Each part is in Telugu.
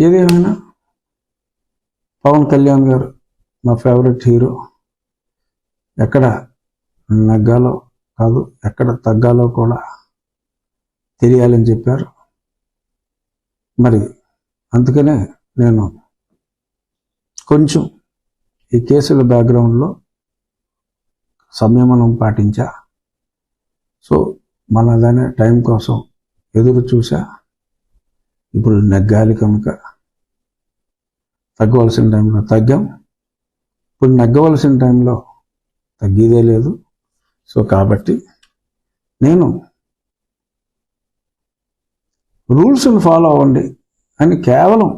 ఏదేమైనా? పవన్ కళ్యాణ్ గారు మా ఫేవరెట్ హీరో ఎక్కడ నగ్గాలో కాదు ఎక్కడ తగ్గాలో కూడా తెలియాలని చెప్పారు. మరి అందుకనే నేను కొంచెం ఈ కేసుల బ్యాక్గ్రౌండ్లో సంయమనం పాటించా. సో మన దాని టైం కోసం ఎదురు చూసా ఇప్పుడు నెగ్గాలి కనుక తగ్గవలసిన టైంలో తగ్గాం. ఇప్పుడు నగ్గవలసిన టైంలో తగ్గేదే లేదు. సో కాబట్టి నేను రూల్స్ని ఫాలో అవ్వండి అని కేవలం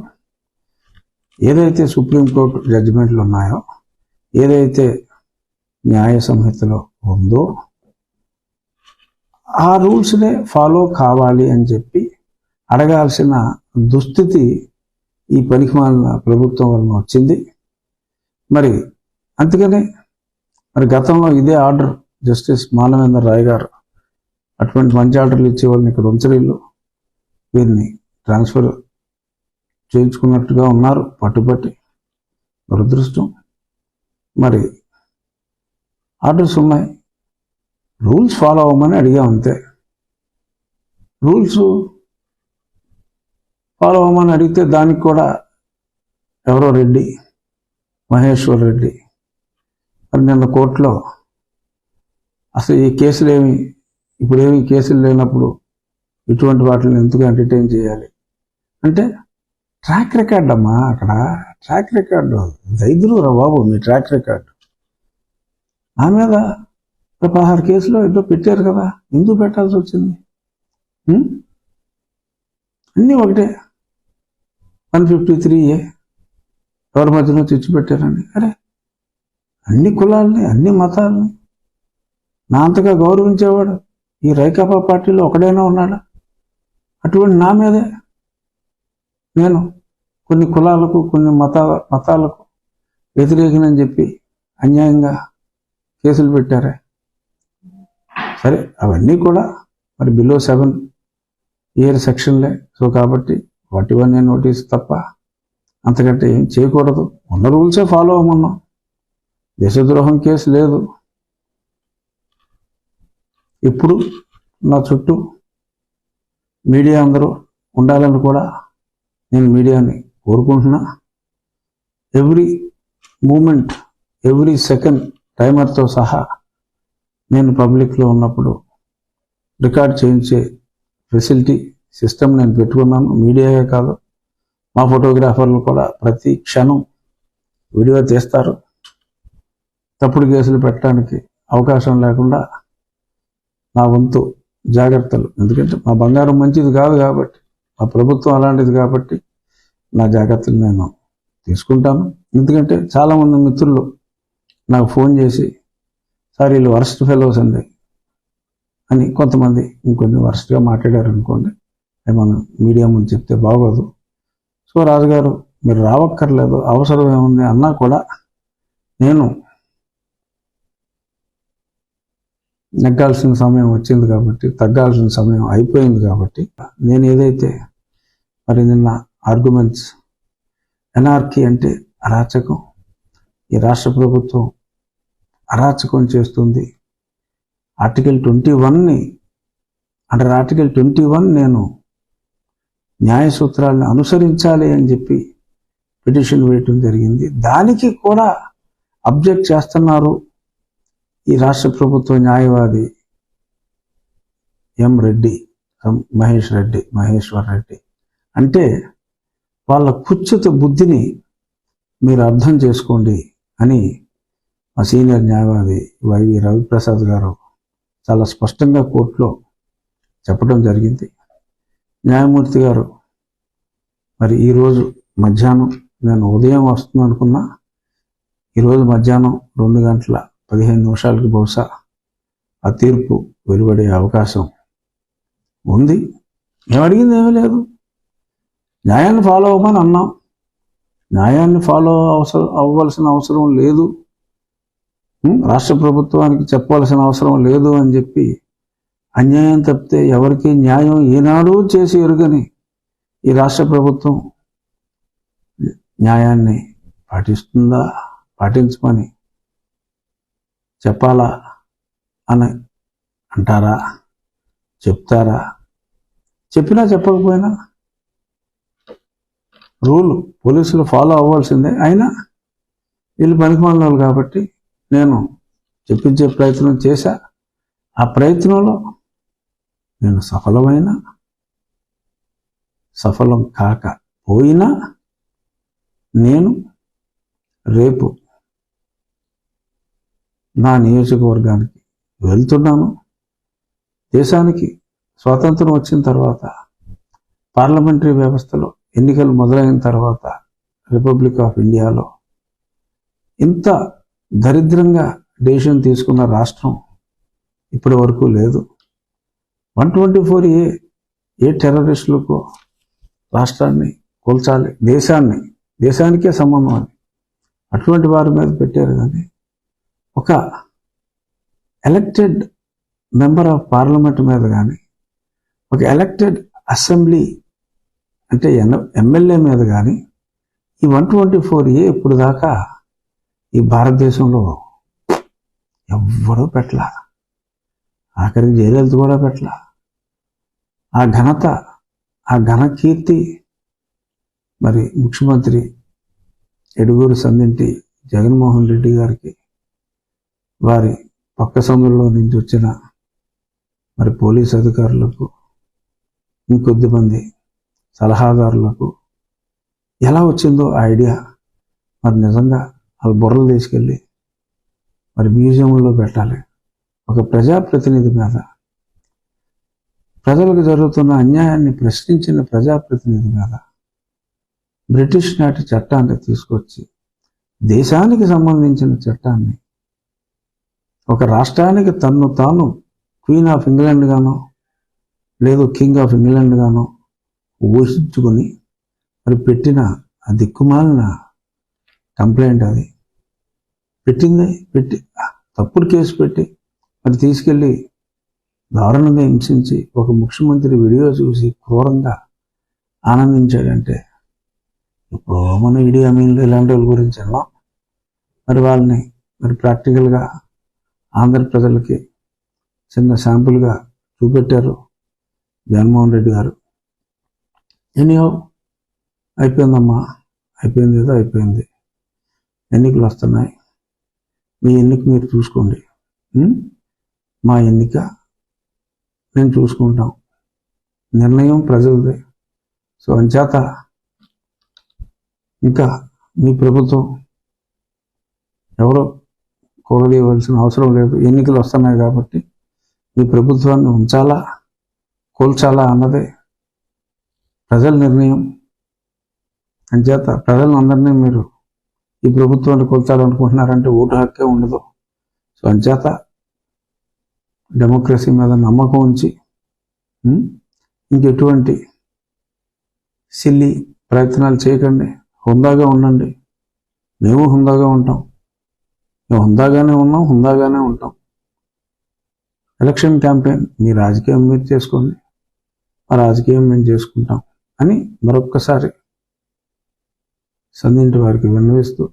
ఏదైతే సుప్రీంకోర్టు జడ్జిమెంట్లు ఉన్నాయో ఏదైతే న్యాయ సంహితలో ఉందో ఆ రూల్స్నే ఫాలో కావాలి అని చెప్పి అడగాల్సిన దుస్థితి ఈ పనికిమాలిన ప్రభుత్వం వలన వచ్చింది. మరి అందుకని మరి గతంలో ఇదే ఆర్డర్ జస్టిస్ మానవేంద్ర రాయ్ గారు అటువంటి మంచి ఆర్డర్లు ఇచ్చే వాళ్ళని ఇక్కడ ఉంచలేళ్ళు వీరిని ట్రాన్స్ఫర్ చేయించుకున్నట్టుగా ఉన్నారు పట్టుబట్టి దురదృష్టం. మరి ఆర్డర్స్ ఉన్నాయి. రూల్స్ ఫాలో అవ్వమని అడిగాం అంతే. రూల్స్ ఫాలో అవ్వమని అడిగితే దానికి కూడా ఎవరో రెడ్డి మహేశ్వర్ రెడ్డి. మరి నిన్న కోర్టులో అసలు ఈ కేసులు ఏమి ఇప్పుడేమి కేసులు లేనప్పుడు ఇటువంటి వాటిని ఎందుకు ఎంటర్టైన్ చేయాలి? అంటే ట్రాక్ రికార్డ్ అమ్మా అక్కడ ట్రాక్ రికార్డు దైదులు రా బాబు మీ ట్రాక్ రికార్డు నా మీద పదహారు కేసులు ఏదో పెట్టారు కదా ఎందుకు పెట్టాల్సి వచ్చింది? అన్నీ ఒకటే. One fifty three A? ఎవరి మధ్యలో తెచ్చిపెట్టారండి. అరే అన్ని కులాలని అన్ని మతాలని. నా అంతగా గౌరవించేవాడు ఈ రైకాపా పార్టీలో ఒకడైనా ఉన్నాడా? అటువంటి నా మీదే. నేను కొన్ని కులాలకు కొన్ని మత మతాలకు వ్యతిరేకనని చెప్పి అన్యాయంగా కేసులు పెట్టారే. సరే అవన్నీ కూడా మరి బిలో సెవెన్ ఇయర్ సెక్షన్లే. సో కాబట్టి వాటివన్నీ వన్ నోటీస్ తప్ప అంతకంటే ఏం చేయకూడదు. ఉన్న రూల్సే ఫాలో అవ్వమన్నాం. దేశద్రోహం కేసు లేదు. ఇప్పుడు నా చుట్టూ మీడియా అందరూ ఉండాలని కూడా నేను మీడియాని కోరుకుంటున్నా. ఎవ్రీ మూమెంట్ ఎవ్రీ సెకండ్ టైమర్తో సహా నేను పబ్లిక్లో ఉన్నప్పుడు రికార్డ్ చేయించే ఫెసిలిటీ సిస్టమ్ నేను పెట్టుకున్నాను మీడియాయే కాదు. మా ఫోటోగ్రాఫర్లు కూడా ప్రతి క్షణం వీడియో తీస్తారు. తప్పుడు కేసులు పెట్టడానికి అవకాశం లేకుండా నా వంతు జాగ్రత్తలు. ఎందుకంటే మా బంగారం మంచిది కాదు కాబట్టి మా ప్రభుత్వం అలాంటిది కాబట్టి నా జాగ్రత్తలు నేను తీసుకుంటాను. ఎందుకంటే చాలామంది మిత్రులు నాకు ఫోన్ చేసి సార్ వీళ్ళు వర్స్ట్ ఫెలోస్ అండి అని కొంతమంది ఇంకొంచెం వరస్ట్గా మాట్లాడారు అనుకోండి మనం మీడియా ముందు చెప్తే బాగోదు. సో రాజుగారు మీరు రావక్కర్లేదు అవసరం ఏముంది అన్నా కూడా నేను నెగ్గాల్సిన సమయం వచ్చింది కాబట్టి తగ్గాల్సిన సమయం అయిపోయింది కాబట్టి నేను ఏదైతే మరి నిన్న ఆర్గ్యుమెంట్స్ ఎన్ఆర్కి అంటే అరాచకం ఈ రాష్ట్ర ప్రభుత్వం అరాచకం చేస్తుంది ఆర్టికల్ ట్వంటీ వన్ని అంటే ఆర్టికల్ ట్వంటీ వన్ నేను న్యాయ సూత్రాలను అనుసరించాలి అని చెప్పి పిటిషన్ వేయటం జరిగింది. దానికి కూడా అబ్జెక్ట్ చేస్తున్నారు ఈ రాష్ట్ర ప్రభుత్వ న్యాయవాది ఎం రెడ్డి మహేష్ రెడ్డి మహేశ్వర్ రెడ్డి. అంటే వాళ్ళ కుచ్యుత బుద్ధిని మీరు అర్థం చేసుకోండి అని మా సీనియర్ న్యాయవాది వైవి రవిప్రసాద్ గారు చాలా స్పష్టంగా కోర్టులో చెప్పడం జరిగింది. న్యాయమూర్తి గారు మరి ఈరోజు మధ్యాహ్నం నేను ఉదయం వస్తుంది అనుకున్నా ఈరోజు మధ్యాహ్నం రెండు గంటల పదిహేను నిమిషాలకి బహుశా ఆ తీర్పు వెలువడే అవకాశం ఉంది. ఏమడిగింది ఏమీ లేదు. న్యాయాన్ని ఫాలో అవ్వమని అన్నాం. న్యాయాన్ని ఫాలో అవసరం అవ్వవలసిన అవసరం లేదు. రాష్ట్ర ప్రభుత్వానికి చెప్పవలసిన అవసరం లేదు అని చెప్పి అన్యాయం తప్పితే ఎవరికి న్యాయం ఏనాడు చేసి ఎరుగని ఈ రాష్ట్ర ప్రభుత్వం న్యాయాన్ని పాటిస్తుందా? పాటించమని చెప్పాలా అని అంటారా? చెప్తారా? చెప్పినా చెప్పకపోయినా? రూల్ పోలీసులు ఫాలో అవ్వాల్సిందే. అయినా వీళ్ళు పనికిమాలిన వాళ్ళు కాబట్టి నేను చెప్పించే ప్రయత్నం చేశా. ఆ ప్రయత్నంలో నేను సఫలమైన సఫలం కాక పోయినా నేను రేపు నా నియోజకవర్గానికి వెళ్తున్నాను. దేశానికి స్వాతంత్రం వచ్చిన తర్వాత పార్లమెంటరీ వ్యవస్థలో ఎన్నికలు మొదలైన తర్వాత రిపబ్లిక్ ఆఫ్ ఇండియాలో ఇంత దరిద్రంగా డెసిషన్ తీసుకున్న రాష్ట్రం ఇప్పటి వరకు లేదు. One twenty four A A టెర్రరిస్టులకు రాష్ట్రాన్ని కూల్చాలి. దేశాన్ని దేశానికే సంబంధం అది. అటువంటి వారి మీద పెట్టారు కానీ ఒక ఎలక్టెడ్ మెంబర్ ఆఫ్ పార్లమెంట్ మీద కానీ ఒక ఎలక్టెడ్ అసెంబ్లీ అంటే ఎన్ ఎమ్మెల్యే మీద కానీ ఈ వన్ ట్వంటీ ఫోర్ ఏ ఇప్పుడు దాకా ఈ భారతదేశంలో ఎవ్వరూ పెట్టలా. ఆఖరికి జయలలిత కూడా పెట్టలా. ఆ ఘనత ఆ ఘనకీర్తి మరి ముఖ్యమంత్రి ఎడుగూరు సందింటి జగన్మోహన్ రెడ్డి గారికి వారి పక్క సందులో నుంచి వచ్చిన మరి పోలీస్ అధికారులకు ఇంకొద్ది మంది సలహాదారులకు ఎలా వచ్చిందో ఆ ఐడియా మరి నిజంగా వాళ్ళ బుర్రలు తీసుకెళ్ళి మరి మ్యూజియంలో పెట్టాలి. ఒక ప్రజాప్రతినిధి మీద ప్రజలకు జరుగుతున్న అన్యాయాన్ని ప్రశ్నించిన ప్రజాప్రతినిధి కదా బ్రిటిష్ నాటి చట్టాన్ని తీసుకొచ్చి దేశానికి సంబంధించిన చట్టాన్ని ఒక రాష్ట్రానికి తన్ను తాను క్వీన్ ఆఫ్ ఇంగ్లాండ్ గానో లేదు కింగ్ ఆఫ్ ఇంగ్లాండ్ గానో ఊహించుకొని మరి పెట్టిన ఆ దిక్కుమాలిన కంప్లైంట్ అది. పెట్టింది పెట్టి తప్పుడు కేసు పెట్టి మరి తీసుకెళ్ళి దారుణంగా హింసించి ఒక ముఖ్యమంత్రి వీడియో చూసి క్రూరంగా ఆనందించాడంటే ఇప్పుడు మన ఈడీ అమీన్లు ఇలాంటి వాళ్ళ గురించి అన్నాం మరి వాళ్ళని మరి ప్రాక్టికల్గా ఆంధ్ర ప్రజలకి చిన్న శాంపుల్గా చూపెట్టారు జగన్మోహన్ రెడ్డి గారు. ఎనీహో అయిపోయిందమ్మా. అయిపోయింది ఏదో అయిపోయింది. ఎన్నికలు వస్తున్నాయి. మీ ఎన్నిక మీరు చూసుకోండి. మా ఎన్నిక నేను చూసుకుంటాం. నిర్ణయం ప్రజలదే. సో అంచేత ఇంకా మీ ప్రభుత్వం ఎవరో కూలదీయవలసిన అవసరం లేదు. ఎన్నికలు వస్తున్నాయి కాబట్టి మీ ప్రభుత్వాన్ని ఉంచాలా కోల్చాలా అన్నదే ప్రజల నిర్ణయం. అంచేత ప్రజలందరినీ మీరు ఈ ప్రభుత్వాన్ని కోల్చాలనుకుంటున్నారంటే ఓటు హక్కే ఉండదు. సో అంచేత డెమోక్రసీ మీద నమ్మకం ఉంచి ఇంకెటువంటి సిల్లి ప్రయత్నాలు చేయకండి. హుందాగా ఉండండి. మేము హుందాగా ఉంటాం. మేము హుందాగానే ఉన్నాం హుందాగానే ఉంటాం. ఎలక్షన్ క్యాంపెయిన్ మీ రాజకీయం మీరు చేసుకోండి. మా రాజకీయం మేము చేసుకుంటాం అని మరొక్కసారి సంధింటి వారికి విన్నవిస్తూ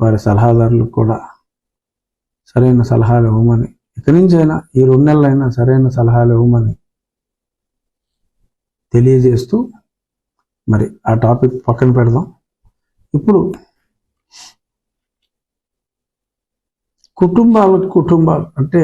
వారి సలహాదారులకు కూడా సరైన సలహాలు ఇవ్వమని ఇక్కడి నుంచి అయినా ఈ రెండు నెలలైనా సరైన సలహాలు ఇవ్వమని తెలియజేస్తూ మరి ఆ టాపిక్ పక్కన పెడదాం. ఇప్పుడు కుటుంబాలకు కుటుంబాలు అంటే